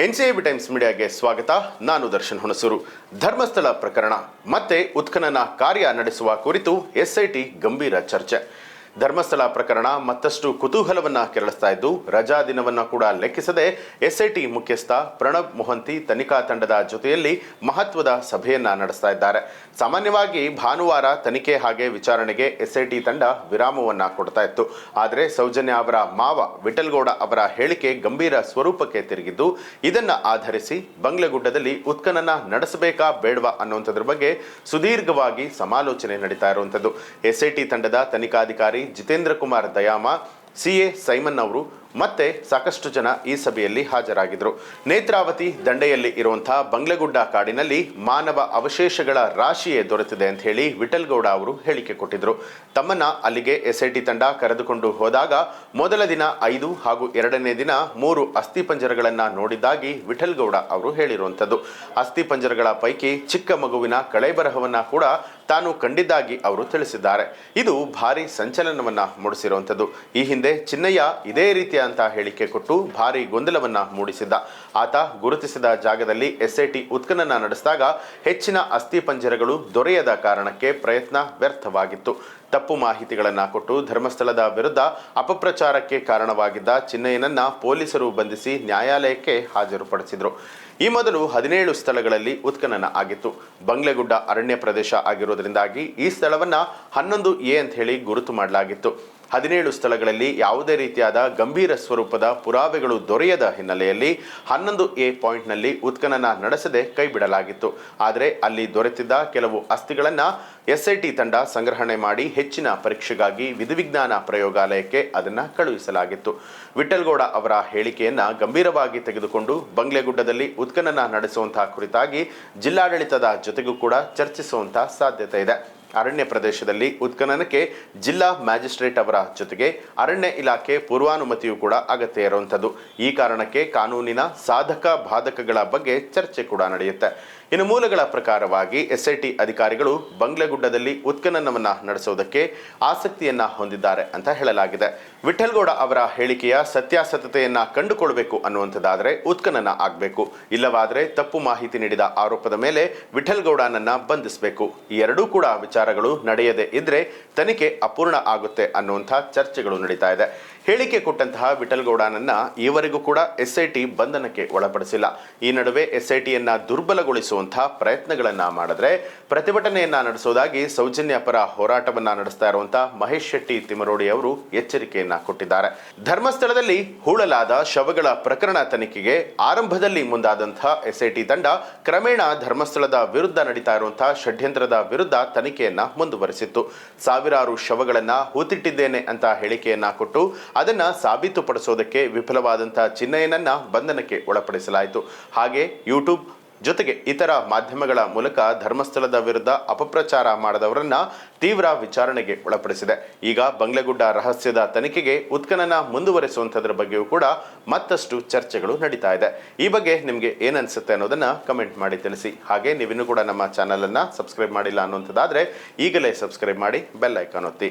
NCIB times ಮೀಡಿಯಾಗೆ ಸ್ವಾಗತ. ನಾನು ದರ್ಶನ್ ಹುಣಸೂರು. ಧರ್ಮಸ್ಥಳ ಪ್ರಕರಣ. ಮತ್ತೆ ಉತ್ಖನನ ಕಾರ್ಯ ನಡೆಸುವ ಕುರಿತು ಎಸ್ಐಟಿ ಗಂಭೀರ ಚರ್ಚೆ. ಧರ್ಮಸ್ಥಳ ಪ್ರಕರಣ ಮತ್ತಷ್ಟು ಕುತೂಹಲವನ್ನ ಕೆರಳಿಸ್ತಾ ಇದ್ದು, ರಜಾ ದಿನವನ್ನ ಕೂಡ ಲೆಕ್ಕಿಸದೆ ಎಸ್ಐಟಿ ಮುಖ್ಯಸ್ಥ ಪ್ರಣಬ್ ಮೊಹಂತಿ ತನಿಖಾ ತಂಡದ ಜೊತೆಯಲ್ಲಿ ಮಹತ್ವದ ಸಭೆಯನ್ನ ನಡೆಸ್ತಾ ಇದ್ದಾರೆ. ಸಾಮಾನ್ಯವಾಗಿ ಭಾನುವಾರ ತನಿಖೆ ಹಾಗೆ ವಿಚಾರಣೆಗೆ ಎಸ್ಐಟಿ ತಂಡ ವಿರಾಮವನ್ನ ಕೊಡ್ತಾ ಇತ್ತು. ಆದರೆ ಸೌಜನ್ಯ ಅವರ ಮಾವ ವಿಠಲ್ಗೌಡ ಅವರ ಹೇಳಿಕೆ ಗಂಭೀರ ಸ್ವರೂಪಕ್ಕೆ ತಿರುಗಿದ್ದು, ಇದನ್ನು ಆಧರಿಸಿ ಬಂಗ್ಲೆಗುಡ್ಡದಲ್ಲಿ ಉತ್ಖನನ ನಡೆಸಬೇಕಾ ಬೇಡವಾ ಅನ್ನುವಂಥದ್ರ ಬಗ್ಗೆ ಸುದೀರ್ಘವಾಗಿ ಸಮಾಲೋಚನೆ ನಡೀತಾ ಇರುವಂಥದ್ದು. ಎಸ್ಐಟಿ ತಂಡದ ತನಿಖಾಧಿಕಾರಿ ಜಿತೇಂದ್ರ ಕುಮಾರ್ ದಯಾಮ ಎ ಸೈಮನ್ ಅವರು ಮತ್ತೆ ಸಾಕಷ್ಟು ಜನ ಈ ಸಭೆಯಲ್ಲಿ ಹಾಜರಾಗಿದ್ದರು. ನೇತ್ರಾವತಿ ದಂಡೆಯಲ್ಲಿ ಇರುವಂತಹ ಬಂಗ್ಲೆಗುಡ್ಡ ಕಾಡಿನಲ್ಲಿ ಮಾನವ ಅವಶೇಷಗಳ ರಾಶಿಯೇ ದೊರೆತಿದೆ ಅಂತ ಹೇಳಿ ವಿಠಲ್ಗೌಡ ಅವರು ಹೇಳಿಕೆ ಕೊಟ್ಟಿದ್ದರು ತಮ್ಮನ್ನ ಅಲ್ಲಿಗೆ ಎಸ್ಐಟಿ ತಂಡ ಕರೆದುಕೊಂಡು ಹೋದಾಗ ಮೊದಲ ದಿನ ಐದು ಹಾಗೂ ಎರಡನೇ ದಿನ ಮೂರು ಅಸ್ಥಿಪಂಜರಗಳನ್ನ ನೋಡಿದ್ದಾಗಿ ವಿಠಲ್ಗೌಡ ಅವರು ಹೇಳಿರುವಂಥದ್ದು. ಅಸ್ಥಿಪಂಜರಗಳ ಪೈಕಿ ಚಿಕ್ಕ ಮಗುವಿನ ಕಳೆಬರಹವನ್ನ ಕೂಡ ತಾನು ಕಂಡಿದ್ದಾಗಿ ಅವರು ತಿಳಿಸಿದ್ದಾರೆ. ಇದು ಭಾರಿ ಸಂಚಲನವನ್ನ ಮೂಡಿಸಿರುವಂಥದ್ದು. ಈ ಹಿಂದೆ ಚಿನ್ನಯ್ಯ ಇದೇ ರೀತಿಯ ಅಂತ ಹೇಳಿಕೆ ಕೊಟ್ಟು ಭಾರಿ ಗೊಂದಲವನ್ನ ಮೂಡಿಸಿದ್ದ. ಆತ ಗುರುತಿಸಿದ ಜಾಗದಲ್ಲಿ ಎಸ್ಐಟಿ ಉತ್ಖನನ ನಡೆಸಿದಾಗ ಹೆಚ್ಚಿನ ಅಸ್ಥಿಪಂಜರಗಳು ದೊರೆಯದ ಕಾರಣಕ್ಕೆ ಪ್ರಯತ್ನ ವ್ಯರ್ಥವಾಗಿತ್ತು. ತಪ್ಪು ಮಾಹಿತಿಗಳನ್ನು ಕೊಟ್ಟು ಧರ್ಮಸ್ಥಳದ ವಿರುದ್ಧ ಅಪಪ್ರಚಾರಕ್ಕೆ ಕಾರಣವಾಗಿದ್ದ ಚಿನ್ನಯ್ಯನನ್ನ ಪೊಲೀಸರು ಬಂಧಿಸಿ ನ್ಯಾಯಾಲಯಕ್ಕೆ ಹಾಜರುಪಡಿಸಿದ್ರು. ಈ ಮೊದಲು ಹದಿನೇಳು ಸ್ಥಳಗಳಲ್ಲಿ ಉತ್ಖನನ ಆಗಿತ್ತು. ಬಂಗ್ಲೆಗುಡ್ಡ ಅರಣ್ಯ ಪ್ರದೇಶ ಆಗಿರೋದ್ರಿಂದಾಗಿ ಈ ಸ್ಥಳವನ್ನ ಹನ್ನೊಂದು ಎ ಅಂತ ಹೇಳಿ ಗುರುತು ಮಾಡಲಾಗಿತ್ತು. ಹದಿನೇಳು ಸ್ಥಳಗಳಲ್ಲಿ ಯಾವುದೇ ರೀತಿಯಾದ ಗಂಭೀರ ಸ್ವರೂಪದ ಪುರಾವೆಗಳು ದೊರೆಯದ ಹಿನ್ನೆಲೆಯಲ್ಲಿ ಹನ್ನೊಂದು ಎ ಪಾಯಿಂಟ್ನಲ್ಲಿ ಉತ್ಖನನ ನಡೆಸದೆ ಕೈಬಿಡಲಾಗಿತ್ತು. ಆದರೆ ಅಲ್ಲಿ ದೊರೆತಿದ್ದ ಕೆಲವು ಅಸ್ಥಿಗಳನ್ನು ಎಸ್ಐಟಿ ತಂಡ ಸಂಗ್ರಹಣೆ ಮಾಡಿ ಹೆಚ್ಚಿನ ಪರೀಕ್ಷೆಗಾಗಿ ವಿಧಿವಿಜ್ಞಾನ ಪ್ರಯೋಗಾಲಯಕ್ಕೆ ಅದನ್ನು ಕಳುಹಿಸಲಾಗಿತ್ತು. ವಿಠಲ್ಗೌಡ ಅವರ ಹೇಳಿಕೆಯನ್ನು ಗಂಭೀರವಾಗಿ ತೆಗೆದುಕೊಂಡು ಬಂಗ್ಲೆಗುಡ್ಡದಲ್ಲಿ ಉತ್ಖನನ ನಡೆಸುವಂತಹ ಕುರಿತಾಗಿ ಜಿಲ್ಲಾಡಳಿತದ ಜೊತೆಗೂ ಕೂಡ ಚರ್ಚಿಸುವಂತಹ ಸಾಧ್ಯತೆ ಇದೆ. ಅರಣ್ಯ ಪ್ರದೇಶದಲ್ಲಿ ಉತ್ಖನನಕ್ಕೆ ಜಿಲ್ಲಾ ಮ್ಯಾಜಿಸ್ಟ್ರೇಟ್ ಅವರ ಜೊತೆಗೆ ಅರಣ್ಯ ಇಲಾಖೆ ಪೂರ್ವಾನುಮತಿಯೂ ಕೂಡ ಅಗತ್ಯ ಇರುವಂಥದ್ದು. ಈ ಕಾರಣಕ್ಕೆ ಕಾನೂನಿನ ಸಾಧಕ ಬಾಧಕಗಳ ಬಗ್ಗೆ ಚರ್ಚೆ ಕೂಡ ನಡೆಯುತ್ತೆ. ಇನ್ನು ಮೂಲಗಳ ಪ್ರಕಾರವಾಗಿ ಎಸ್ಐಟಿ ಅಧಿಕಾರಿಗಳು ಬಂಗ್ಲೆಗುಡ್ಡದಲ್ಲಿ ಉತ್ಖನನವನ್ನು ನಡೆಸುವುದಕ್ಕೆ ಆಸಕ್ತಿಯನ್ನ ಹೊಂದಿದ್ದಾರೆ ಅಂತ ಹೇಳಲಾಗಿದೆ. ವಿಠಲ್ಗೌಡ ಅವರ ಹೇಳಿಕೆಯ ಸತ್ಯಾಸತ್ಯತೆಯನ್ನ ಕಂಡುಕೊಳ್ಬೇಕು ಅನ್ನುವಂಥದ್ದಾದರೆ ಉತ್ಖನನ ಆಗಬೇಕು. ಇಲ್ಲವಾದರೆ ತಪ್ಪು ಮಾಹಿತಿ ನೀಡಿದ ಆರೋಪದ ಮೇಲೆ ವಿಠಲ್ಗೌಡನನ್ನ ಬಂಧಿಸಬೇಕು. ಈ ಎರಡೂ ಕೂಡ ವಿಚಾರಗಳು ನಡೆಯದೆ ಇದ್ರೆ ತನಿಖೆ ಅಪೂರ್ಣ ಆಗುತ್ತೆ ಅನ್ನುವಂಥ ಚರ್ಚೆಗಳು ನಡೀತಾ ಇದೆ. ಹೇಳಿಕೆ ಕೊಟ್ಟಂತಹ ವಿಠಲ್ಗೌಡನನ್ನ ಈವರೆಗೂ ಕೂಡ ಎಸ್ಐಟಿ ಬಂಧನಕ್ಕೆ ಒಳಪಡಿಸಿಲ್ಲ. ಈ ನಡುವೆ ಎಸ್ಐಟಿಯನ್ನ ದುರ್ಬಲಗೊಳಿಸುವಂತಹ ಪ್ರಯತ್ನಗಳನ್ನು ಮಾಡಿದ್ರೆ ಪ್ರತಿಭಟನೆಯನ್ನ ನಡೆಸುವುದಾಗಿ ಸೌಜನ್ಯ ಪರ ಹೋರಾಟವನ್ನ ನಡೆಸ್ತಾ ಇರುವಂತಹ ಮಹೇಶ್ ಶೆಟ್ಟಿ ತಿಮರೋಡಿ ಅವರು ಎಚ್ಚರಿಕೆಯನ್ನ ಕೊಟ್ಟಿದ್ದಾರೆ. ಧರ್ಮಸ್ಥಳದಲ್ಲಿ ಹೂಳಲಾದ ಶವಗಳ ಪ್ರಕರಣ ತನಿಖೆಗೆ ಆರಂಭದಲ್ಲಿ ಮುಂದಾದಂತಹ ಎಸ್ಐಟಿ ತಂಡ ಕ್ರಮೇಣ ಧರ್ಮಸ್ಥಳದ ವಿರುದ್ಧ ನಡೀತಾ ಇರುವಂತಹ ಷಡ್ಯಂತ್ರದ ವಿರುದ್ಧ ತನಿಖೆಯನ್ನ ಮುಂದುವರೆಸಿತ್ತು. ಸಾವಿರಾರು ಶವಗಳನ್ನ ಹೂತಿಟ್ಟಿದ್ದೇನೆ ಅಂತ ಹೇಳಿಕೆಯನ್ನ ಕೊಟ್ಟು ಅದನ್ನ ಸಾಬೀತುಪಡಿಸೋದಕ್ಕೆ ವಿಫಲವಾದಂತಹ ಚಿನ್ನಯ್ಯನನ್ನ ಬಂಧನಕ್ಕೆ ಒಳಪಡಿಸಲಾಯಿತು. ಹಾಗೆ ಯೂಟ್ಯೂಬ್ ಜೊತೆಗೆ ಇತರ ಮಾಧ್ಯಮಗಳ ಮೂಲಕ ಧರ್ಮಸ್ಥಳದ ವಿರುದ್ಧ ಅಪಪ್ರಚಾರ ಮಾಡಿದವರನ್ನ ತೀವ್ರ ವಿಚಾರಣೆಗೆ ಒಳಪಡಿಸಿದೆ. ಈಗ ಬಂಗ್ಲೆಗುಡ್ಡ ರಹಸ್ಯದ ತನಿಖೆಗೆ ಉತ್ಖನನ ಮುಂದುವರೆಸುವಂಥದ್ರ ಬಗ್ಗೆಯೂ ಕೂಡ ಮತ್ತಷ್ಟು ಚರ್ಚೆಗಳು ನಡೀತಾ ಇದೆ. ಈ ಬಗ್ಗೆ ನಿಮಗೆ ಏನನ್ಸುತ್ತೆ ಅನ್ನೋದನ್ನ ಕಮೆಂಟ್ ಮಾಡಿ ತಿಳಿಸಿ. ಹಾಗೆ ನೀವಿನ್ನೂ ಕೂಡ ನಮ್ಮ ಚಾನಲನ್ನು ಸಬ್ಸ್ಕ್ರೈಬ್ ಮಾಡಿಲ್ಲ ಅನ್ನುವಂಥದ್ದಾದರೆ ಈಗಲೇ ಸಬ್ಸ್ಕ್ರೈಬ್ ಮಾಡಿ ಬೆಲ್ ಐಕಾನ್ ಒತ್ತಿ.